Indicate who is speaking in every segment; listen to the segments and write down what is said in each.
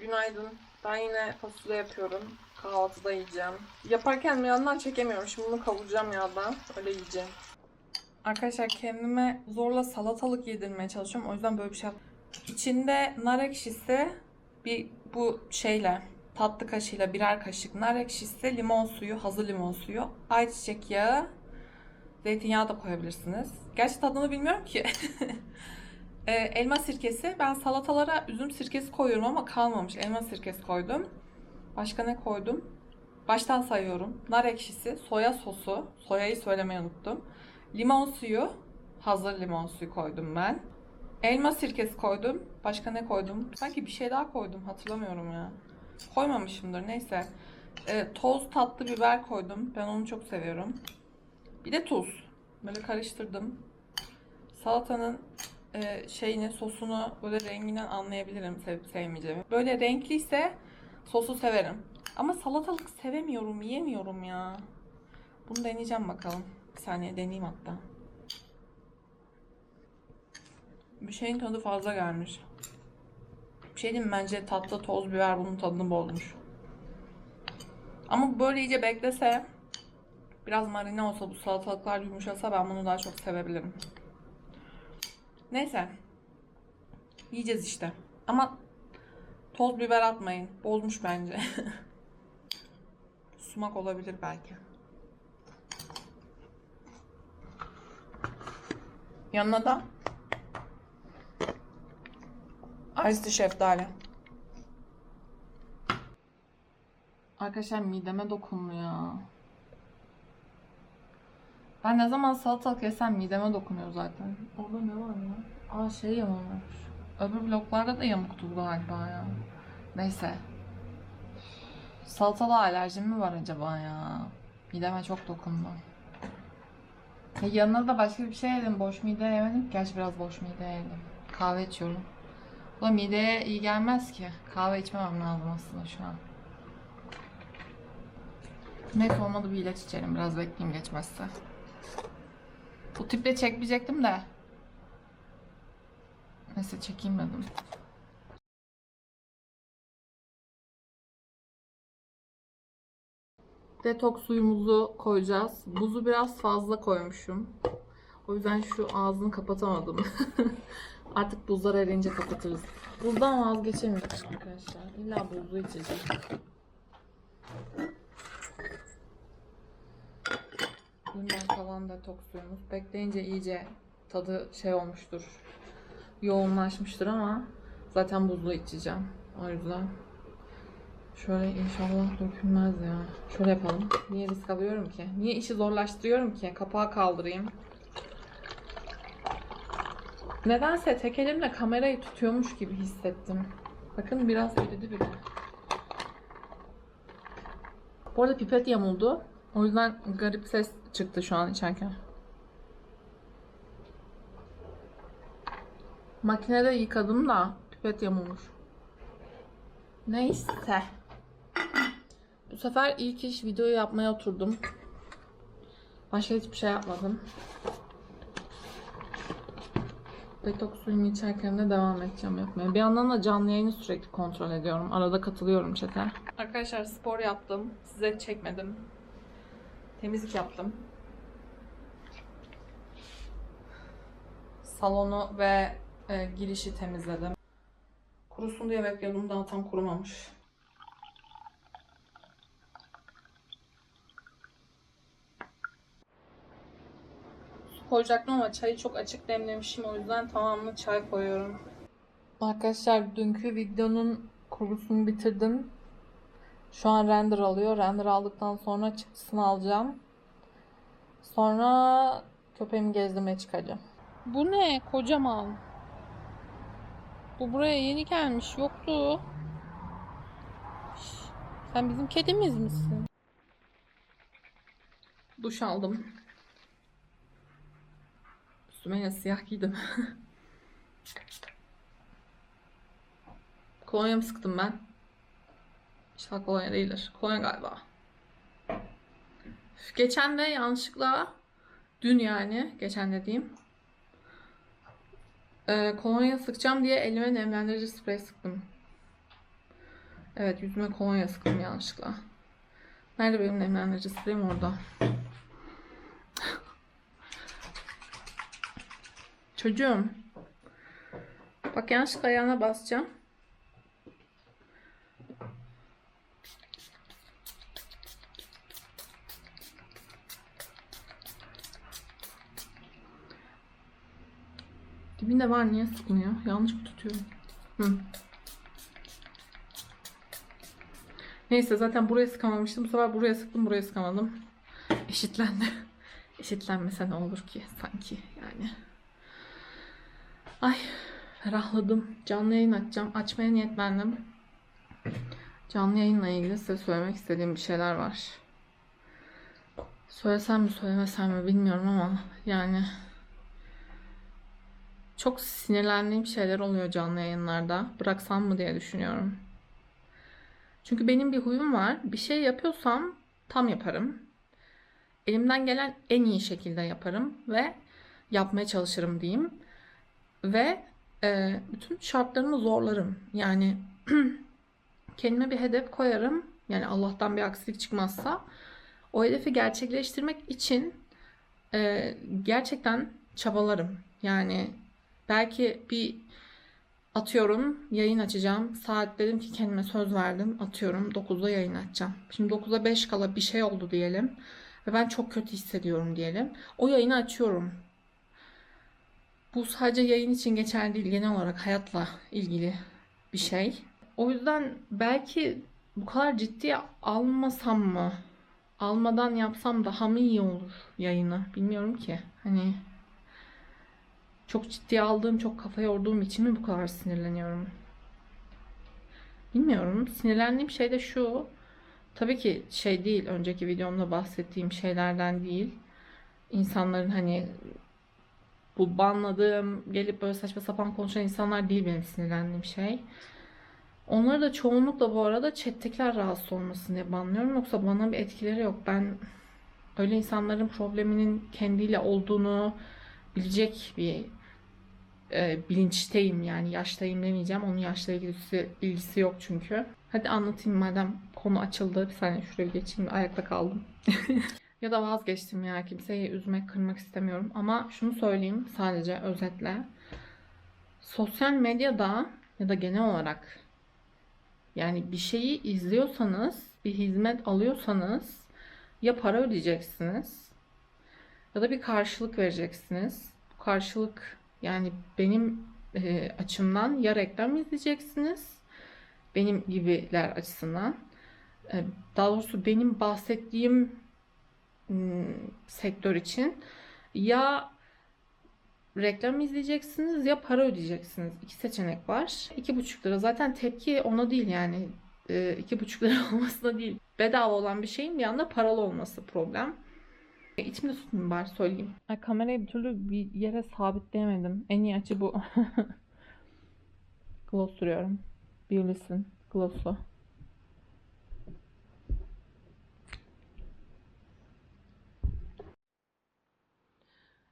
Speaker 1: Günaydın. Ben yine fasulye yapıyorum. Kahvaltıda yiyeceğim. Yaparken bir yandan çekemiyorum. Şimdi bunu kavuracağım yağda. Öyle yiyeceğim. Arkadaşlar kendime zorla salatalık yedirmeye çalışıyorum. O yüzden böyle bir şey. İçinde nar ekşisi bir bu şeyle tatlı kaşığıyla birer kaşık nar ekşisi, limon suyu, hazır limon suyu, ayçiçek yağı, zeytinyağı da koyabilirsiniz. Gerçi tadını bilmiyorum ki. Ee, elma sirkesi. Ben salatalara üzüm sirkesi koyuyorum ama kalmamış. Elma sirkesi koydum. Başka ne koydum? Baştan sayıyorum. Nar ekşisi, soya sosu. Soyayı söylemeyi unuttum. Limon suyu. Hazır limon suyu koydum ben. Elma sirkesi koydum. Başka ne koydum? Sanki bir şey daha koydum. Hatırlamıyorum ya. Koymamışımdır. Neyse. Ee, toz tatlı biber koydum. Ben onu çok seviyorum. Bir de tuz. Böyle karıştırdım. Salatanın e, şeyini, sosunu böyle renginden anlayabilirim sevip sevmeyeceğimi. Böyle renkliyse sosu severim. Ama salatalık sevemiyorum, yiyemiyorum ya. Bunu deneyeceğim bakalım. Bir saniye deneyeyim hatta. Bir şeyin tadı fazla gelmiş. Bir şey diyeyim bence tatlı toz biber bunun tadını bozmuş. Ama böyle iyice beklese biraz marine olsa bu salatalıklar yumuşasa ben bunu daha çok sevebilirim. Neyse. Yiyeceğiz işte. Ama toz biber atmayın. Bozmuş bence. Sumak olabilir belki. Yanına da Ice şeftali. Arkadaşlar mideme dokundu. Ben ne zaman salatalık yesem mideme dokunuyor zaten. Orada ne var ya? Aa şey yamulmuş. Öbür bloklarda da yamuktu galiba ya. Neyse. Salatalığa alerjim mi var acaba ya? Mideme çok dokundu. Ya yanına da başka bir şey yedim. Boş mide yemedim. Gerçi biraz boş mide yedim. Kahve içiyorum. Bu da mideye iyi gelmez ki. Kahve içmemem lazım aslında şu an. Neyse olmadı bir ilaç içelim. Biraz bekleyeyim geçmezse. Bu tiple çekmeyecektim de. Neyse çekeyim dedim. Detoks suyumuzu koyacağız. Buzu biraz fazla koymuşum. O yüzden şu ağzını kapatamadım. Artık buzlar erince kapatırız. Buzdan vazgeçemiyoruz arkadaşlar. İlla buzlu içeceğiz. Bundan kalan detoks suyumuz. Bekleyince iyice tadı şey olmuştur. Yoğunlaşmıştır ama zaten buzlu içeceğim. O yüzden şöyle inşallah dökülmez ya. Şöyle yapalım. Niye risk alıyorum ki? Niye işi zorlaştırıyorum ki? Kapağı kaldırayım. Nedense tek elimle kamerayı tutuyormuş gibi hissettim. Bakın biraz eridi bile. Bu arada pipet yamuldu. O yüzden garip ses çıktı şu an içerken. Makinede yıkadım da pipet yamulmuş. Neyse. Bu sefer ilk iş videoyu yapmaya oturdum. Başka hiçbir şey yapmadım. Detoks suyumu içerken de devam edeceğim yapmaya. Bir yandan da canlı yayını sürekli kontrol ediyorum. Arada katılıyorum çete. Arkadaşlar spor yaptım. Size çekmedim. Temizlik yaptım. Salonu ve e, girişi temizledim. Kurusun diye bekliyordum. Daha tam kurumamış. Su koyacaktım ama çayı çok açık demlemişim. O yüzden tamamını çay koyuyorum. Arkadaşlar dünkü videonun kurusunu bitirdim. Şu an render alıyor. Render aldıktan sonra çıktısını alacağım. Sonra köpeğimi gezdirmeye çıkacağım. Bu ne? Kocaman. Bu buraya yeni gelmiş. Yoktu. Sen bizim kedimiz misin? Duş aldım. Üstüme yine siyah giydim. Kolonya mı sıktım ben? İnşallah kolonya değildir. Kolonya galiba. Geçen de yanlışlıkla dün yani geçen dediğim e, kolonya sıkacağım diye elime nemlendirici sprey sıktım. Evet yüzüme kolonya sıktım yanlışlıkla. Nerede benim nemlendirici spreyim orada. Çocuğum. Bak yanlışlıkla ayağına basacağım. Dibinde var niye sıkmıyor? Yanlış mı tutuyorum? Hı. Neyse zaten buraya sıkamamıştım. Bu sefer buraya sıktım buraya sıkamadım. Eşitlendi. Eşitlenmese ne olur ki sanki yani. Ay ferahladım. Canlı yayın açacağım. Açmaya niyetlendim. Canlı yayınla ilgili size söylemek istediğim bir şeyler var. Söylesem mi söylemesem mi bilmiyorum ama yani çok sinirlendiğim şeyler oluyor canlı yayınlarda. Bıraksam mı diye düşünüyorum. Çünkü benim bir huyum var. Bir şey yapıyorsam tam yaparım. Elimden gelen en iyi şekilde yaparım ve yapmaya çalışırım diyeyim. Ve e, bütün şartlarımı zorlarım. Yani kendime bir hedef koyarım. Yani Allah'tan bir aksilik çıkmazsa o hedefi gerçekleştirmek için e, gerçekten çabalarım. Yani belki bir atıyorum yayın açacağım. Saat dedim ki kendime söz verdim. Atıyorum 9'da yayın açacağım. Şimdi 9'a 5 kala bir şey oldu diyelim. Ve ben çok kötü hissediyorum diyelim. O yayını açıyorum. Bu sadece yayın için geçerli değil. Genel olarak hayatla ilgili bir şey. O yüzden belki bu kadar ciddiye almasam mı? Almadan yapsam daha mı iyi olur yayını? Bilmiyorum ki. Hani çok ciddiye aldığım, çok kafa yorduğum için mi bu kadar sinirleniyorum? Bilmiyorum. Sinirlendiğim şey de şu. Tabii ki şey değil, önceki videomda bahsettiğim şeylerden değil. İnsanların hani bu banladığım, gelip böyle saçma sapan konuşan insanlar değil benim sinirlendiğim şey. Onları da çoğunlukla bu arada chat'tekiler rahatsız olmasın diye banlıyorum. Yoksa bana bir etkileri yok. Ben öyle insanların probleminin kendiyle olduğunu bilecek bir e, bilinçteyim yani yaştayım demeyeceğim. Onun yaşla ilgisi, ilgisi yok çünkü. Hadi anlatayım madem konu açıldı. Bir saniye şuraya geçeyim. Ayakta kaldım. ya da vazgeçtim ya. Kimseyi üzmek, kırmak istemiyorum. Ama şunu söyleyeyim sadece özetle. Sosyal medyada ya da genel olarak yani bir şeyi izliyorsanız, bir hizmet alıyorsanız ya para ödeyeceksiniz ya da bir karşılık vereceksiniz. Bu karşılık yani benim e, açımdan ya reklam izleyeceksiniz benim gibiler açısından. E, daha doğrusu benim bahsettiğim m, sektör için ya reklam izleyeceksiniz ya para ödeyeceksiniz. İki seçenek var. İki buçuk lira. Zaten tepki ona değil yani. E, iki buçuk lira olmasına değil. Bedava olan bir şeyin bir anda paralı olması problem. İçimde tutmayayım bari söyleyeyim. Ay, kamerayı bir türlü bir yere sabitleyemedim. En iyi açı bu. Gloss sürüyorum. Beauty'sin gloss'u.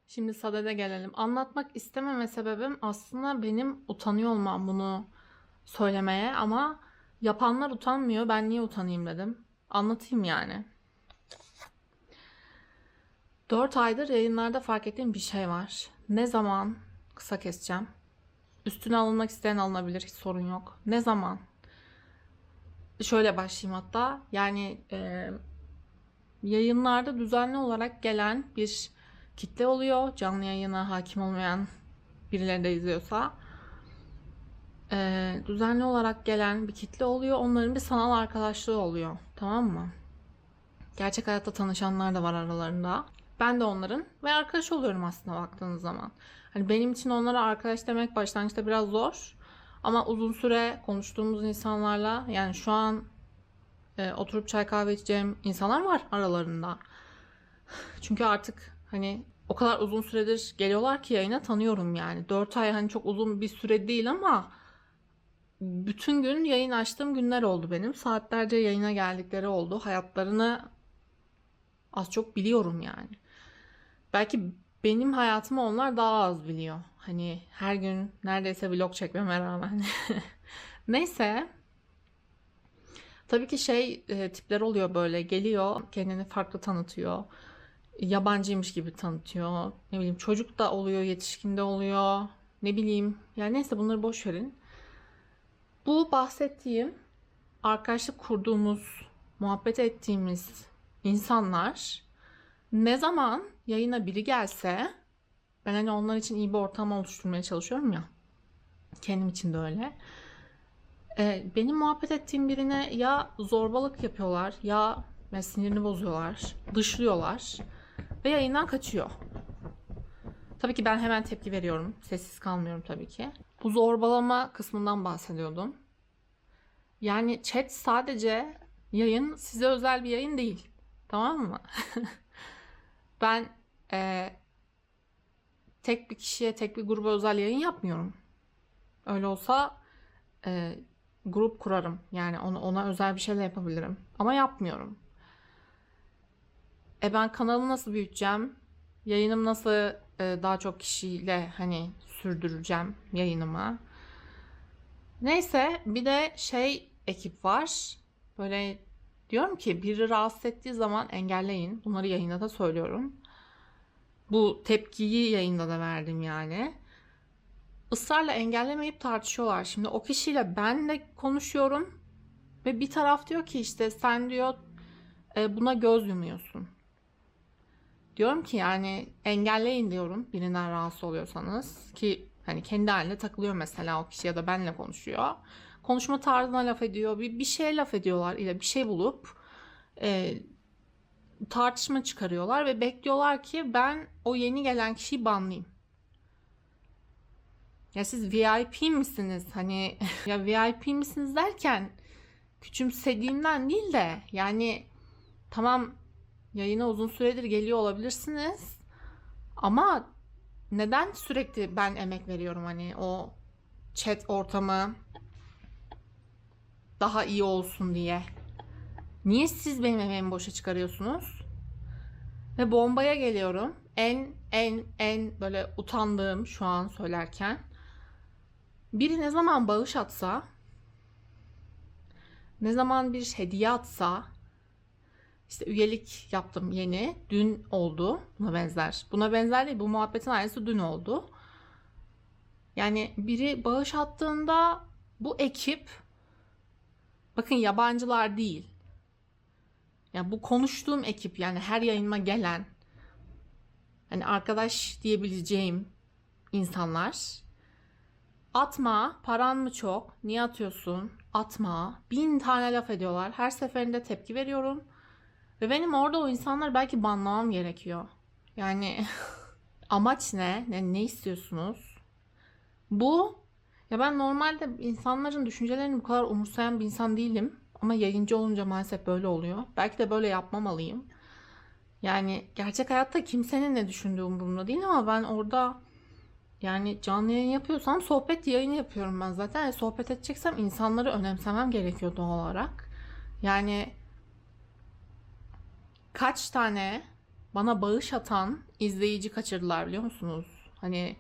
Speaker 1: Şimdi sadede gelelim. Anlatmak istememe sebebim aslında benim utanıyor olmam bunu söylemeye ama yapanlar utanmıyor. Ben niye utanayım dedim. Anlatayım yani. 4 aydır yayınlarda fark ettiğim bir şey var. Ne zaman kısa keseceğim. Üstüne alınmak isteyen alınabilir. Hiç sorun yok. Ne zaman? Şöyle başlayayım hatta. Yani e, yayınlarda düzenli olarak gelen bir kitle oluyor. Canlı yayına hakim olmayan birileri de izliyorsa. E, düzenli olarak gelen bir kitle oluyor. Onların bir sanal arkadaşlığı oluyor. Tamam mı? Gerçek hayatta tanışanlar da var aralarında. Ben de onların ve arkadaş oluyorum aslında baktığınız zaman. Hani benim için onlara arkadaş demek başlangıçta biraz zor. Ama uzun süre konuştuğumuz insanlarla yani şu an e, oturup çay kahve içeceğim insanlar var aralarında. Çünkü artık hani o kadar uzun süredir geliyorlar ki yayına tanıyorum yani. 4 ay hani çok uzun bir süre değil ama bütün gün yayın açtığım günler oldu benim. Saatlerce yayına geldikleri oldu. Hayatlarını az çok biliyorum yani. Belki benim hayatımı onlar daha az biliyor. Hani her gün neredeyse vlog çekmeme rağmen. Neyse.
Speaker 2: Tabii ki şey e, tipler oluyor böyle geliyor kendini farklı tanıtıyor. Yabancıymış gibi tanıtıyor. Ne bileyim çocuk da oluyor, yetişkin de oluyor. Ne bileyim. Yani neyse bunları boş verin. Bu bahsettiğim arkadaşlık kurduğumuz, muhabbet ettiğimiz insanlar ne zaman yayına biri gelse ben hani onlar için iyi bir ortam oluşturmaya çalışıyorum ya. Kendim için de öyle. Ee, benim muhabbet ettiğim birine ya zorbalık yapıyorlar ya ya sinirini bozuyorlar, dışlıyorlar ve yayından kaçıyor. Tabii ki ben hemen tepki veriyorum. Sessiz kalmıyorum tabii ki. Bu zorbalama kısmından bahsediyordum. Yani chat sadece yayın size özel bir yayın değil. Tamam mı? ben eee, tek bir kişiye, tek bir gruba özel yayın yapmıyorum. Öyle olsa eee, grup kurarım. Yani ona, ona özel bir şeyler yapabilirim. Ama yapmıyorum. E ben kanalımı nasıl büyüteceğim? Yayınım nasıl e, daha çok kişiyle hani sürdüreceğim yayınımı? Neyse bir de şey ekip var. Böyle diyorum ki biri rahatsız ettiği zaman engelleyin. Bunları yayında da söylüyorum. Bu tepkiyi yayında da verdim yani. Israrla engellemeyip tartışıyorlar. Şimdi o kişiyle ben de konuşuyorum ve bir taraf diyor ki işte sen diyor e, buna göz yumuyorsun. Diyorum ki yani engelleyin diyorum birinden rahatsız oluyorsanız ki hani kendi haline takılıyor mesela o kişi ya da benle konuşuyor. Konuşma tarzına laf ediyor, bir, bir şeye laf ediyorlar ile bir şey bulup e, tartışma çıkarıyorlar ve bekliyorlar ki ben o yeni gelen kişiyi banlayayım. Ya siz VIP misiniz? Hani ya VIP misiniz derken küçümsediğimden değil de yani tamam yayına uzun süredir geliyor olabilirsiniz ama neden sürekli ben emek veriyorum hani o chat ortamı daha iyi olsun diye. Niye siz benim emeğimi boşa çıkarıyorsunuz? Ve bombaya geliyorum. En en en böyle utandığım şu an söylerken biri ne zaman bağış atsa, ne zaman bir hediye atsa, işte üyelik yaptım yeni. Dün oldu. Buna benzer. Buna benzer değil. Bu muhabbetin aynısı dün oldu. Yani biri bağış attığında bu ekip bakın yabancılar değil. Ya bu konuştuğum ekip yani her yayınıma gelen hani arkadaş diyebileceğim insanlar Atma, paran mı çok? Niye atıyorsun? Atma. Bin tane laf ediyorlar. Her seferinde tepki veriyorum. Ve benim orada o insanları belki banlamam gerekiyor. Yani amaç ne? ne? Ne istiyorsunuz? Bu ya ben normalde insanların düşüncelerini bu kadar umursayan bir insan değilim. Ama yayıncı olunca maalesef böyle oluyor. Belki de böyle yapmamalıyım. Yani gerçek hayatta kimsenin ne düşündüğü umurumda değil ama ben orada yani canlı yayın yapıyorsam sohbet yayını yapıyorum ben zaten. Yani sohbet edeceksem insanları önemsemem gerekiyor doğal olarak. Yani kaç tane bana bağış atan izleyici kaçırdılar biliyor musunuz? Hani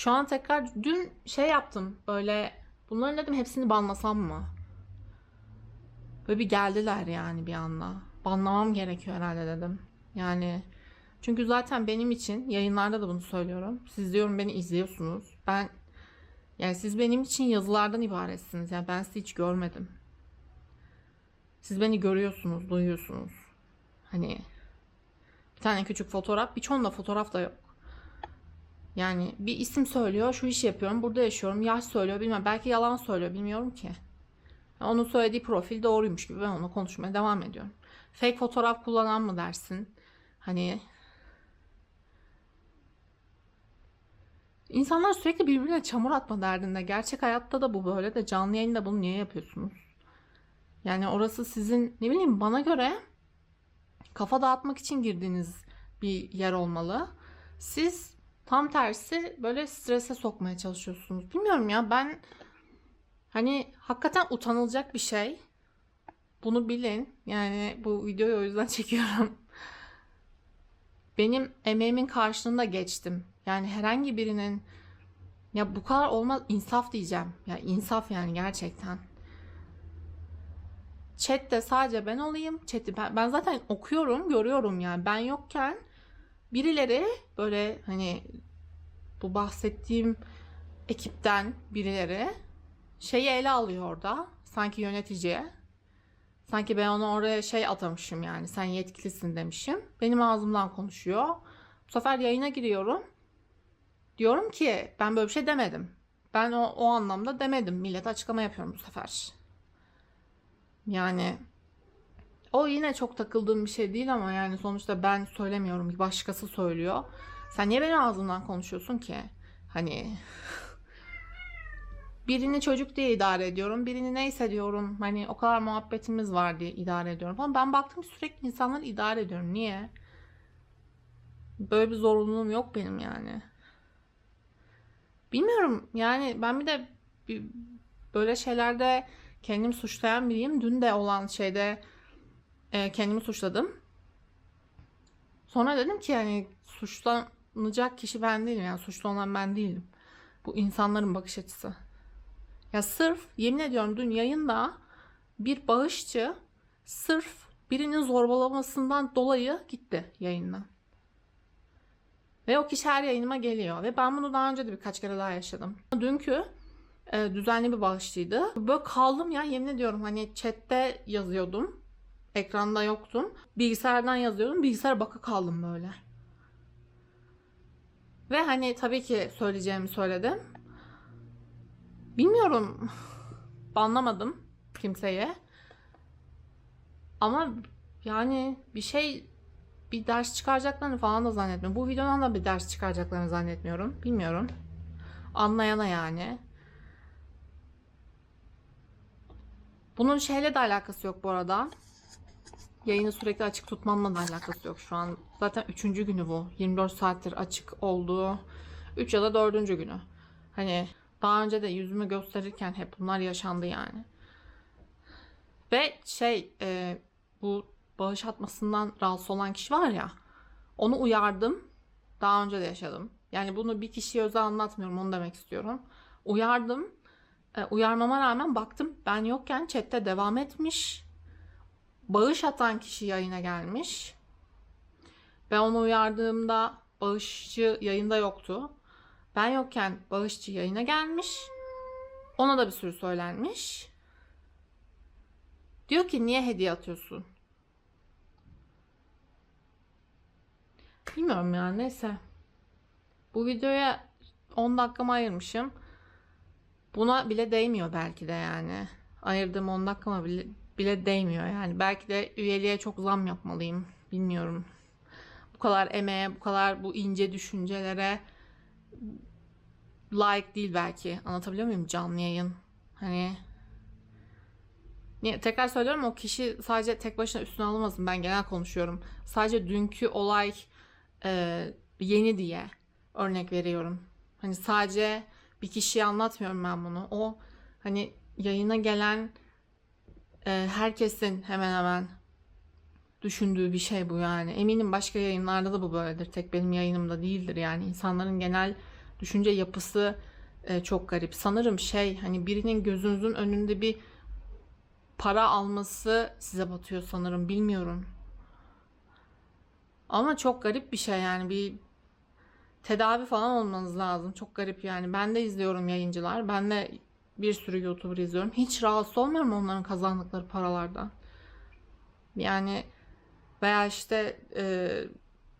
Speaker 2: şu an tekrar dün şey yaptım böyle bunların dedim hepsini banlasam mı? Böyle bir geldiler yani bir anda. Banlamam gerekiyor herhalde dedim. Yani çünkü zaten benim için yayınlarda da bunu söylüyorum. Siz diyorum beni izliyorsunuz. Ben yani siz benim için yazılardan ibaretsiniz. Yani ben sizi hiç görmedim. Siz beni görüyorsunuz, duyuyorsunuz. Hani bir tane küçük fotoğraf, birçoğunda fotoğraf da yok. Yani bir isim söylüyor, şu işi yapıyorum, burada yaşıyorum, yaş söylüyor, bilmem. Belki yalan söylüyor, bilmiyorum ki. Onun söylediği profil doğruymuş gibi ben ona konuşmaya devam ediyorum. Fake fotoğraf kullanan mı dersin? Hani İnsanlar sürekli birbirine çamur atma derdinde. Gerçek hayatta da bu böyle de canlı yayında bunu niye yapıyorsunuz? Yani orası sizin ne bileyim bana göre kafa dağıtmak için girdiğiniz bir yer olmalı. Siz tam tersi böyle strese sokmaya çalışıyorsunuz. Bilmiyorum ya ben hani hakikaten utanılacak bir şey. Bunu bilin. Yani bu videoyu o yüzden çekiyorum. Benim emeğimin karşılığında geçtim. Yani herhangi birinin ya bu kadar olmaz insaf diyeceğim. Ya insaf yani gerçekten. Chat'te sadece ben olayım. Chat'i ben, ben zaten okuyorum, görüyorum yani. Ben yokken birileri böyle hani bu bahsettiğim ekipten birileri şeyi ele alıyor orada. Sanki yöneticiye. Sanki ben onu oraya şey atamışım yani. Sen yetkilisin demişim. Benim ağzımdan konuşuyor. Bu sefer yayına giriyorum. Diyorum ki ben böyle bir şey demedim. Ben o, o anlamda demedim. Millete açıklama yapıyorum bu sefer. Yani o yine çok takıldığım bir şey değil ama yani sonuçta ben söylemiyorum. Bir başkası söylüyor. Sen niye benim ağzımdan konuşuyorsun ki? Hani birini çocuk diye idare ediyorum. Birini neyse diyorum. Hani o kadar muhabbetimiz var diye idare ediyorum falan. Ben baktım sürekli insanları idare ediyorum. Niye? Böyle bir zorunluluğum yok benim yani. Bilmiyorum yani ben bir de böyle şeylerde kendimi suçlayan biriyim. Dün de olan şeyde e, kendimi suçladım. Sonra dedim ki yani suçlanacak kişi ben değilim. Yani suçlu olan ben değilim. Bu insanların bakış açısı. Ya sırf yemin ediyorum dün yayında bir bağışçı sırf birinin zorbalamasından dolayı gitti yayından. Ve o kişi her yayınıma geliyor. Ve ben bunu daha önce de birkaç kere daha yaşadım. Dünkü e, düzenli bir bağışçıydı. Böyle kaldım ya yemin ediyorum hani chatte yazıyordum. Ekranda yoktum. Bilgisayardan yazıyordum. Bilgisayara baka kaldım böyle. Ve hani tabii ki söyleyeceğimi söyledim. Bilmiyorum. Banlamadım kimseye. Ama yani bir şey bir ders çıkaracaklarını falan da zannetmiyorum. Bu videodan da bir ders çıkaracaklarını zannetmiyorum. Bilmiyorum. Anlayana yani. Bunun şeyle de alakası yok bu arada. Yayını sürekli açık tutmamla da alakası yok şu an. Zaten üçüncü günü bu. 24 saattir açık olduğu. 3 ya da dördüncü günü. Hani daha önce de yüzümü gösterirken hep bunlar yaşandı yani. Ve şey e, bu bağış atmasından rahatsız olan kişi var ya onu uyardım. Daha önce de yaşadım. Yani bunu bir kişiye özel anlatmıyorum onu demek istiyorum. Uyardım. E, uyarmama rağmen baktım ben yokken chatte devam etmiş. Bağış atan kişi yayına gelmiş. Ben onu uyardığımda bağışçı yayında yoktu. Ben yokken bağışçı yayına gelmiş. Ona da bir sürü söylenmiş. Diyor ki niye hediye atıyorsun? Bilmiyorum yani neyse. Bu videoya 10 dakikamı ayırmışım. Buna bile değmiyor belki de yani. Ayırdığım 10 dakikama bile, bile değmiyor yani. Belki de üyeliğe çok zam yapmalıyım. Bilmiyorum. Bu kadar emeğe, bu kadar bu ince düşüncelere like değil belki. Anlatabiliyor muyum canlı yayın? Hani Niye- tekrar söylüyorum o kişi sadece tek başına üstüne alınmasın. Ben genel konuşuyorum. Sadece dünkü olay e, yeni diye örnek veriyorum. Hani sadece bir kişiye anlatmıyorum ben bunu. O hani yayına gelen e, herkesin hemen hemen düşündüğü bir şey bu yani. Eminim başka yayınlarda da bu böyledir. Tek benim yayınımda değildir yani. İnsanların genel düşünce yapısı e, çok garip. Sanırım şey hani birinin gözünüzün önünde bir para alması size batıyor sanırım. Bilmiyorum. Ama çok garip bir şey yani bir tedavi falan olmanız lazım. Çok garip yani. Ben de izliyorum yayıncılar. Ben de bir sürü YouTuber izliyorum. Hiç rahatsız olmuyorum onların kazandıkları paralardan. Yani veya işte e,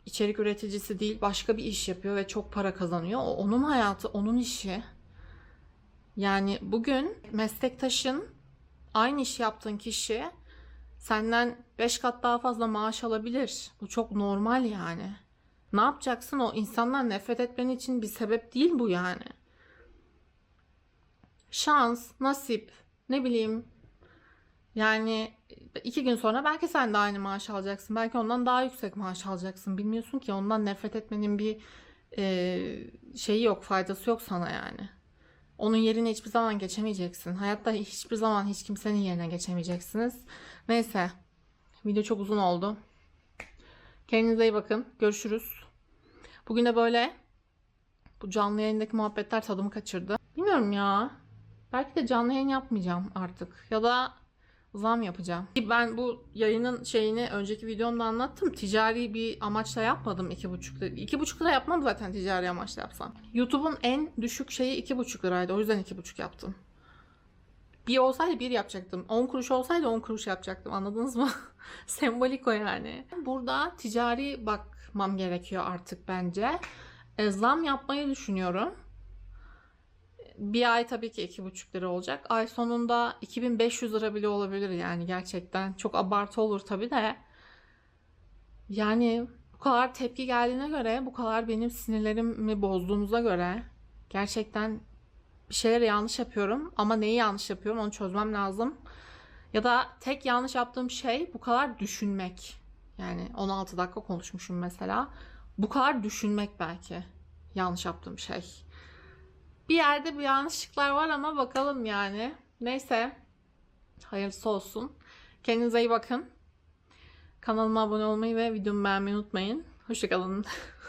Speaker 2: içerik üreticisi değil başka bir iş yapıyor ve çok para kazanıyor. O onun hayatı, onun işi. Yani bugün meslektaşın aynı iş yaptığın kişi senden 5 kat daha fazla maaş alabilir. Bu çok normal yani. Ne yapacaksın o insanlar nefret etmen için bir sebep değil bu yani. Şans, nasip, ne bileyim. Yani iki gün sonra belki sen de aynı maaş alacaksın. Belki ondan daha yüksek maaş alacaksın. Bilmiyorsun ki ondan nefret etmenin bir e, şeyi yok, faydası yok sana yani. Onun yerine hiçbir zaman geçemeyeceksin. Hayatta hiçbir zaman hiç kimsenin yerine geçemeyeceksiniz. Neyse. Video çok uzun oldu. Kendinize iyi bakın. Görüşürüz. Bugün de böyle bu canlı yayındaki muhabbetler tadımı kaçırdı. Bilmiyorum ya. Belki de canlı yayın yapmayacağım artık. Ya da zam yapacağım. Ben bu yayının şeyini önceki videomda anlattım. Ticari bir amaçla yapmadım 2,5 lira. 2,5 lira yapmam zaten ticari amaçla yapsam. YouTube'un en düşük şeyi 2,5 liraydı. O yüzden 2,5 yaptım. Bir olsaydı bir yapacaktım. 10 kuruş olsaydı 10 kuruş yapacaktım. Anladınız mı? Sembolik o yani. Burada ticari bakmam gerekiyor artık bence. E, zam yapmayı düşünüyorum. Bir ay tabii ki 2,5 lira olacak. Ay sonunda 2500 lira bile olabilir yani gerçekten. Çok abartı olur tabii de. Yani bu kadar tepki geldiğine göre, bu kadar benim sinirlerimi bozduğunuza göre gerçekten bir şeyler yanlış yapıyorum ama neyi yanlış yapıyorum onu çözmem lazım. Ya da tek yanlış yaptığım şey bu kadar düşünmek. Yani 16 dakika konuşmuşum mesela. Bu kadar düşünmek belki yanlış yaptığım şey. Bir yerde bir yanlışlıklar var ama bakalım yani. Neyse. Hayırlısı olsun. Kendinize iyi bakın. Kanalıma abone olmayı ve videomu beğenmeyi unutmayın. Hoşçakalın.